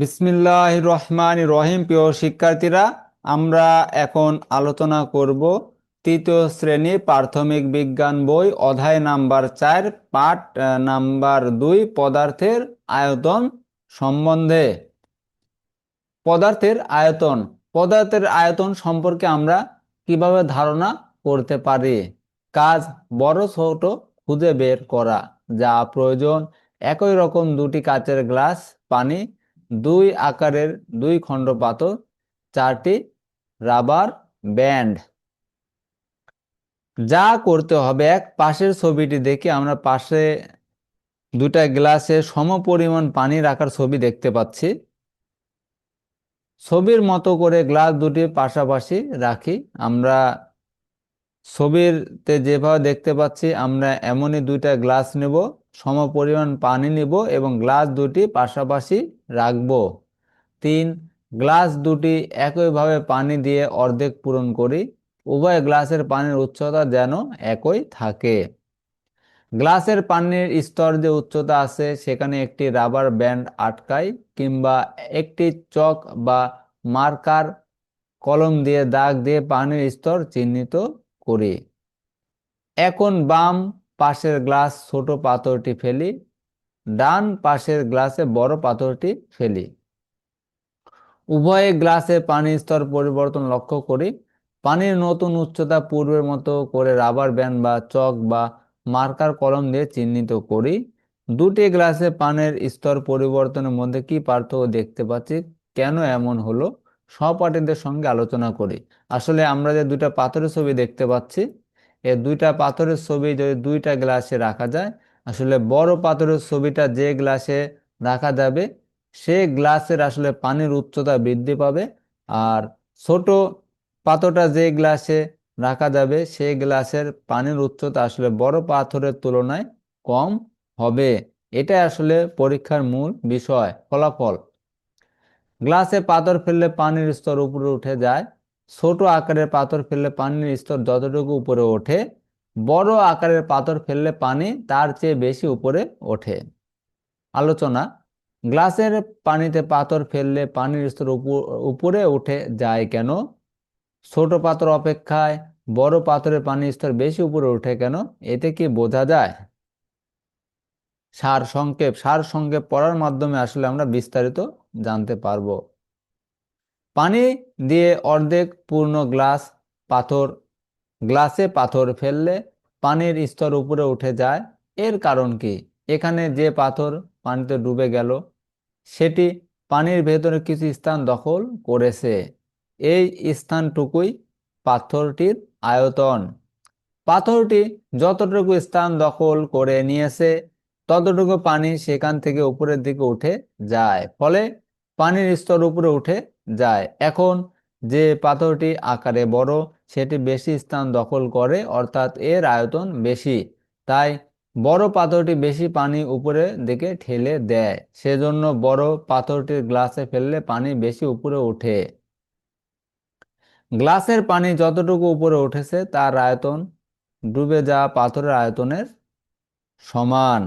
বিসমিল্লাহ রহমান রহিম। প্রিয় শিক্ষার্থীরা, আমরা এখন আলোচনা করব তৃতীয় শ্রেণি প্রাথমিক বিজ্ঞান বই, অধ্যায় নাম্বার চার, পাঠ নাম্বার দুই, পদার্থের আয়তন সম্বন্ধে। পদার্থের আয়তন পদার্থের আয়তন সম্পর্কে আমরা কীভাবে ধারণা করতে পারি? কাজ বড়, ছোট, খুঁজে বের করা। যা প্রয়োজন। একই রকম দুটি কাচের গ্লাস, পানি দুই আকারের দুই খণ্ড পাথর চারটি রাবার ব্যান্ড। যা করতে হবে, এক পাশের ছবিটি দেখে আমরা পাশে দুটা গ্লাসে সমপরিমাণ পানি রাখার ছবি দেখতে পাচ্ছি। ছবির মতো করে গ্লাস দুটি পাশাপাশি রাখি। আমরা ছবিরতে যেভাবে দেখতে পাচ্ছি, আমরা এমনই দুইটা গ্লাস নেব সমপরিমাণ পানি নিব এবং গ্লাস দুটি পাশাপাশি রাখব। তিন, গ্লাস দুটি একইভাবে পানি দিয়ে অর্ধেক পূরণ করি। উভয় গ্লাসের পানির উচ্চতা যেন একই থাকে। গ্লাসের পানির স্তর যে উচ্চতা আছে, সেখানে একটি রাবার ব্যান্ড আটকাই কিংবা একটি চক বা মার্কার কলম দিয়ে দাগ দিয়ে পানির স্তর চিহ্নিত করি। এখন বাম পাশের গ্লাস ছোট পাথরটি ফেলি। ডান পাশের গ্লাসে বড় পাথরটি ফেলি। উভয়ে গ্লাসে পানির স্তর পরিবর্তন লক্ষ্য করি। পানির নতুন উচ্চতা পূর্বের মতো করে রাবার ব্যান্ড বা চক বা মার্কার কলম দিয়ে চিহ্নিত করি। দুটি গ্লাসে পানির স্তর পরিবর্তনের মধ্যে কি পার্থক্য দেখতে পাচ্ছি, কেন এমন হলো, সহপাঠীদের সঙ্গে আলোচনা করি। আসলে আমরা যে দুইটা পাথরের ছবি দেখতে পাচ্ছি এই দুইটা পাথরের ছবি যদি দুইটা গ্লাসে রাখা যায় আসলে বড় পাথরের ছবিটা যে গ্লাসে রাখা যাবে, সে গ্লাসের আসলে পানির উচ্চতা বৃদ্ধি পাবে আর ছোট পাথরটা যে গ্লাসে রাখা যাবে সেই গ্লাসের পানির উচ্চতা আসলে বড় পাথরের তুলনায় কম হবে। এটা আসলে পরীক্ষার মূল বিষয়, ফলাফল। গ্লাসে পাথর ফেললে পানির স্তর উপরে উঠে যায়, ছোট আকারের পাথর ফেললে পানির স্তর যতটুকু উপরে ওঠে বড় আকারের পাথর ফেললে পানি তার চেয়ে বেশি উপরে ওঠে। আলোচনা, গ্লাসের পানিতে পাথর ফেললে পানির স্তর উপর- উঠে যায় কেন? ছোট পাথর অপেক্ষায় বড় পাথরের পানির স্তর বেশি উপরে ওঠে কেন? এতে কি বোঝা যায়? সার সংক্ষেপ সার সংক্ষেপ পড়ার মাধ্যমে আসলে আমরা বিস্তারিত জানতে পারব। পানি দিয়ে অর্ধেক পূর্ণ গ্লাস, পাথর গ্লাসে পাথর ফেললে পানির স্তর উপরে উঠে যায়। এর কারণ কি? এখানে যে পাথর পানিতে ডুবে গেল, সেটি পানির ভেতরে কিছু স্থান দখল করেছে। এই স্থানটুকুই পাথরটির আয়তন। পাথরটি যতটুকু স্থান দখল করে নিয়েছে, ততটুকু পানি সেখান থেকে উপরের দিকে উঠে যায়, ফলে পানির স্তর উপরে উঠে যায়। এখন যে পাথরটি আকারে বড়, সেটি বেশি স্থান দখল করে, অর্থাৎ এর আয়তন বেশি। তাই বড় পাথরটি বেশি পানি উপরের দিকে ঠেলে দেয়, সেজন্য বড় পাথরটির গ্লাসে ফেললে পানি বেশি উপরে ওঠে। গ্লাসের পানি যতটুকু উপরে উঠেছে, তার আয়তন ডুবে যাওয়া পাথরের আয়তনের সমান।